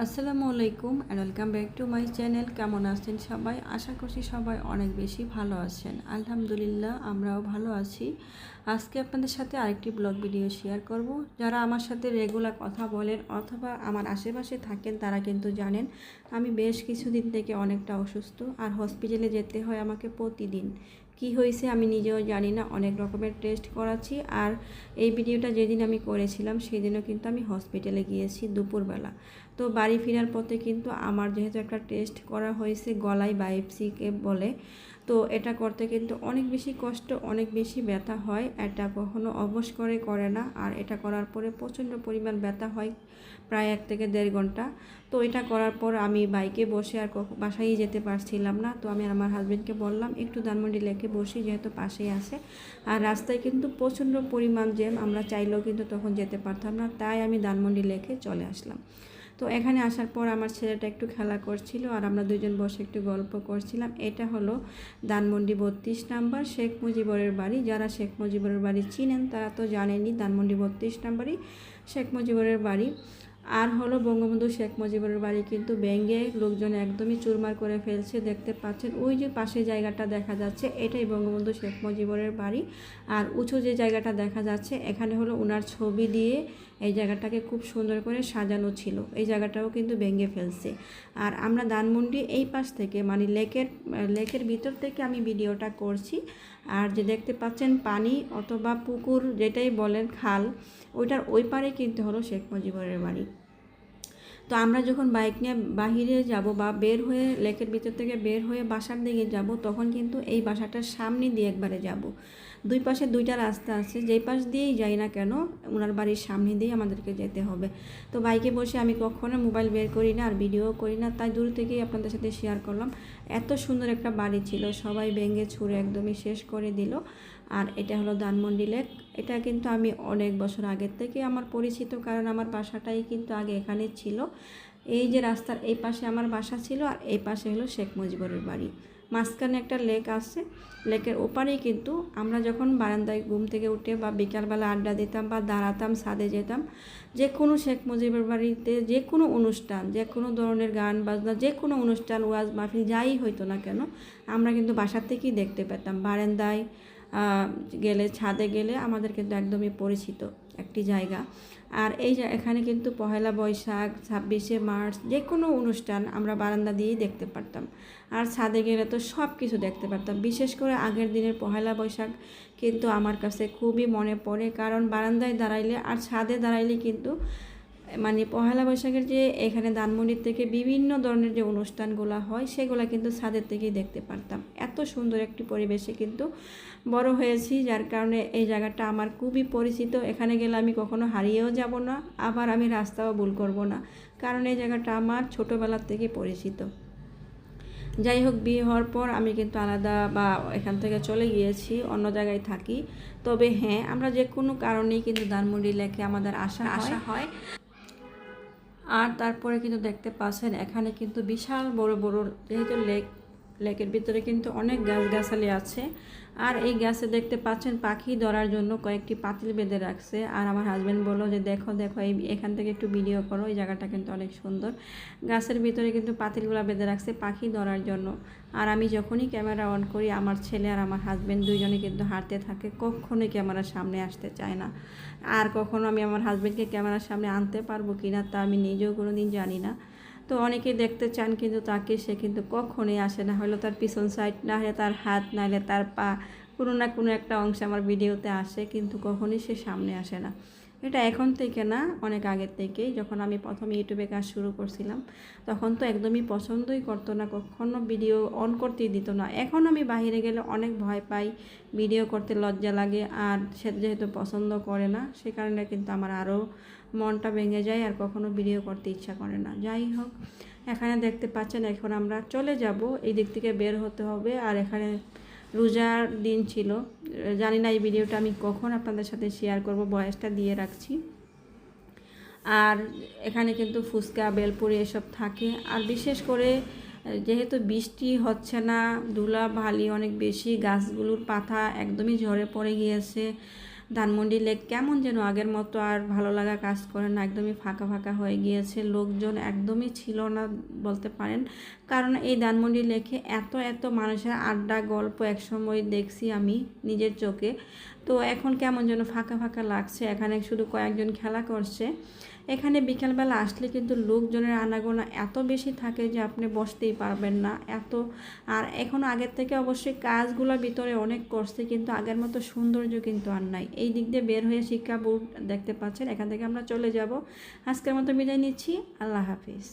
আসসালামু আলাইকুম and welcome back to my channel কেমন আছেন সবাই? আশা করছি সবাই অনেক বেশি ভালো আছেন। আলহামদুলিল্লাহ, আমরাও ভালো আছি। আজকে আপনাদের সাথে আরেকটি ব্লগ ভিডিও শেয়ার করব। যারা আমার সাথে রেগুলার কথা বলেন অথবা আমার আশেপাশে থাকেন, তারা কিন্তু জানেন, আমি বেশ কিছুদিন থেকে অনেকটা অসুস্থ। আর হসপিটালে যেতে হয় আমাকে প্রতিদিন। কি হয়েছে আমি নিজেও জানি না। অনেক রকমের টেস্ট করাচ্ছি আর এই ভিডিওটা যেদিন আমি করেছিলাম সেদিনও কিন্তু আমি হসপিটালে গিয়েছি দুপুরবেলা। তো বাড়ি ফেরার পথে কিন্তু আমার যেহেতু একটা টেস্ট করা হয়েছে গলায় বায়োপসিকে বলে তো এটা করতে কিন্তু অনেক বেশি কষ্ট, অনেক বেশি ব্যথা হয়। এটা কখনো অবশ করে করে না। আর এটা করার পরে প্রচণ্ড পরিমাণ ব্যথা হয়, প্রায় এক থেকে দেড় ঘণ্টা। তো এটা করার পর আমি বাইকে বসে আর বাসায় যেতে পারছিলাম না। তো আমি আমার হাজব্যান্ডকে বললাম, একটু ধানমন্ডি লেকে বসি, যেহেতু পাশেই আছে। আর রাস্তায় কিন্তু প্রচণ্ড পরিমাণ জ্যাম। আমরা চাইলেও কিন্তু তখন যেতে পারতাম না। তাই আমি ধানমন্ডি লেকে চলে আসলাম। তো এখানে আসার পর আমার ছেলেটা একটু খেলা করছিল আর আমরা দুজন বসে একটু গল্প করছিলাম। এটা হলো দানমন্ডি বত্রিশ নাম্বার শেখ মুজিবরের বাড়ি। যারা শেখ মুজিবরের বাড়ি চিনেন তারা তো জানেনি দানমন্ডি বত্রিশ নাম্বারই শেখ মুজিবরের বাড়ি। আর হলো বঙ্গবন্ধু শেখ মুজিবুরের বাড়ি কিন্তু ব্যাঙ্গে লোকজন একদমই চুরমার করে ফেলছে, দেখতে পাচ্ছেন। ওই যে পাশে জায়গাটা দেখা যাচ্ছে, এটাই বঙ্গবন্ধু শেখ মুজিবুরের বাড়ি। আর উঁচু যে জায়গাটা দেখা যাচ্ছে, এখানে হলো ওনার ছবি দিয়ে এই জায়গাটাকে খুব সুন্দর করে সাজানো ছিল। এই জায়গাটাও কিন্তু ভেঙে ফেলছে। আর আমরা ধানমন্ডি এই পাশ থেকে মানে লেকের লেকের ভিতর থেকে আমি ভিডিওটা করছি। আর যে দেখতে পাচ্ছেন পানি অথবা পুকুর যেটাই বলেন খাল, ওইটার ওই পারে কিন্তু হলো শেখ মুজিবুরের বাড়ি। তো আমরা যখন বাইক নিয়ে বাহিরে যাব বা বের হয়ে লেকের ভিতর থেকে বের হয়ে বাসার দিকে যাব, তখন কিন্তু এই বাসাটার সামনে দিয়ে একবারে যাব। দুই পাশে দুইটা রাস্তা আছে, যেই পাশ দিয়েই যাই না কেন ওনার বাড়ির সামনে দিয়ে আমাদেরকে যেতে হবে। তো বাইকে বসে আমি কখনো মোবাইল বের করি না আর ভিডিও করি না, তাই দূর থেকেই আপনাদের সাথে শেয়ার করলাম। এত সুন্দর একটা বাড়ি ছিল, সবাই ভেঙে ছুঁড়ে একদমই শেষ করে দিল। আর এটা হলো ধানমন্ডি লেক, এটা কিন্তু আমি অনেক বছর আগের থেকে আমার পরিচিত, কারণ আমার বাসাটাই কিন্তু আগে এখানে ছিল। এই যে রাস্তার এই পাশে আমার বাসা ছিল আর এই পাশে হলো শেখ মুজিবুরের বাড়ি। মাঝখানে একটা লেক আছে। লেকের ওপারেই কিন্তু আমরা যখন বারান্দায় ঘুম থেকে উঠে বা বিকালবেলা আড্ডা দিতাম বা দাঁড়াতাম, ছাদে যেতাম, যে কোনো শেখ মুজিবের বাড়িতে যে কোনো অনুষ্ঠান, যে কোনো ধরনের গান বাজনা, যে কোনো অনুষ্ঠান, ওয়াজ মাহফিল, যাই হইতো না কেন, আমরা কিন্তু বাসার থেকেই দেখতে পেতাম। বারান্দায় গেলে, ছাদে গেলে আমাদের কিন্তু একদমই পরিচিত। একটি জায়গা। আর এই এখানে কিন্তু পহেলা বৈশাখ, ছাব্বিশে মার্চ যে কোনো অনুষ্ঠান আমরা বারান্দা দিয়েই দেখতে পারতাম। আর ছাদে গেলে তো সব কিছু দেখতে পারতাম। বিশেষ করে আগের দিনের পহেলা বৈশাখ কিন্তু আমার কাছে খুবই মনে পড়ে, কারণ বারান্দায় দাঁড়াইলে আর ছাদে দাঁড়াইলে কিন্তু মানে পহেলা বৈশাখের যে এখানে ধানমন্ডির থেকে বিভিন্ন ধরনের যে অনুষ্ঠানগুলো হয়, সেগুলো কিন্তু ছাদের থেকেই দেখতে পারতাম। এত সুন্দর একটি পরিবেশে কিন্তু বড় হয়েছি, যার কারণে এই জায়গাটা আমার খুবই পরিচিত। এখানে গেলে আমি কখনো হারিয়েও যাব না, আবার আমি রাস্তাও ভুল করব না, কারণ এই জায়গাটা আমার ছোটোবেলার থেকে পরিচিত। যাই হোক, বিয়ে হওয়ার পর আমি কিন্তু আলাদা বা এখান থেকে চলে গিয়েছি, অন্য জায়গায় থাকি। তবে হ্যাঁ আমরা যে কোনো কারণেই কিন্তু ধানমন্ডি লেখে আমাদের আসা আসা হয়। আর তারপরে কিন্তু দেখতে পাচ্ছেন এখানে কিন্তু বিশাল বড় বড় যেহেতু লেক লেকের ভিতরে কিন্তু অনেক গাছগাছালি আছে। আর এই গাছে দেখতে পাচ্ছেন পাখি ধরার জন্য কয়েকটি পাতিল বেঁধে রাখছে। আর আমার হাজব্যান্ড বলল যে, দেখো দেখো, এই, এখান থেকে একটু ভিডিও করো, এই জায়গাটা কিন্তু অনেক সুন্দর। গাছের ভিতরে কিন্তু পাতিলগুলো বেঁধে রাখছে পাখি ধরার জন্য। আর আমি যখনই ক্যামেরা অন করি, আমার ছেলে আর আমার হাজব্যান্ড দুইজনে কিন্তু হাঁটতে থাকে, কখনোই ক্যামেরার সামনে আসতে চায় না। আর কখনো আমি আমার হাজব্যান্ডকে ক্যামেরার সামনে আনতে পারব কি না তা আমি নিজেও কোনো দিন জানি না। তো অনেকে দেখতে চান, কিন্তু তাকে সে কিন্তু কখনোই আসে না। হলো তার পিছন সাইড না হলে তার হাত, না হলে তার পা, কোনো না কোনো একটা অংশ আমার ভিডিওতে আসে, কিন্তু কখনই সে সামনে আসে না। এটা এখন থেকে না, অনেক আগের থেকেই। যখন আমি প্রথম ইউটিউবে কাজ শুরু করছিলাম, তখন তো একদমই পছন্দই করতো না, কখনো ভিডিও অন করতেই দিত না। এখন আমি বাইরে গেলে অনেক ভয় পাই, ভিডিও করতে লজ্জা লাগে, আর সে যেহেতু পছন্দ করে না, সে কারণে কিন্তু আমার আরও মনটা ভেঙে যায়, আর কখনো ভিডিও করতে ইচ্ছা করে না। যাই হোক, এখানে দেখতে পাচ্ছেন, এখন আমরা চলে যাব, এই দিক থেকে বের হতে হবে, আর এখানে রোজার দিন ছিল। জানি না এই ভিডিওটা আমি কখন আপনাদের সাথে শেয়ার করব, বয়সটা দিয়ে রাখছি। আর এখানে কিন্তু ফুচকা, বেলপুরি এসব থাকে। আর বিশেষ করে, যেহেতু বৃষ্টি হচ্ছে না, ধুলা, ভালি অনেক বেশি, গাছগুলোর পাতা একদমই ঝরে পড়ে গিয়েছে। ধানমন্ডি লেক কেমন যেন আগের মতো আর ভালো লাগা কাজ করে না, একদমই ফাঁকা ফাঁকা হয়ে গিয়েছে। লোকজন একদমই ছিল না বলতে পারেন। কারণ এই ধানমন্ডি লেকে এত এত মানুষের আড্ডা গল্প একসময় দেখছি আমি নিজের চোখে। তো এখন কেমন যেন ফাঁকা ফাঁকা লাগছে। এখানে শুধু কয়েকজন খেলা করছে। এখানে বিকেলবেলা আসলে কিন্তু লোকজনের আনাগোনা এত বেশি থাকে যে আপনি বসতেই পারবেন না। এত আর এখন আগের থেকে অবশ্যই কাজগুলো ভিতরে অনেক করছে, কিন্তু আগের মতো সৌন্দর্য কিন্তু আর নাই। এই দিক দিয়ে বের হয়ে শিক্ষা বোর্ড দেখতে পাচ্ছেন। এখান থেকে আমরা চলে যাব। আজকের মতো বিদায় নিচ্ছি। আল্লাহ হাফিজ।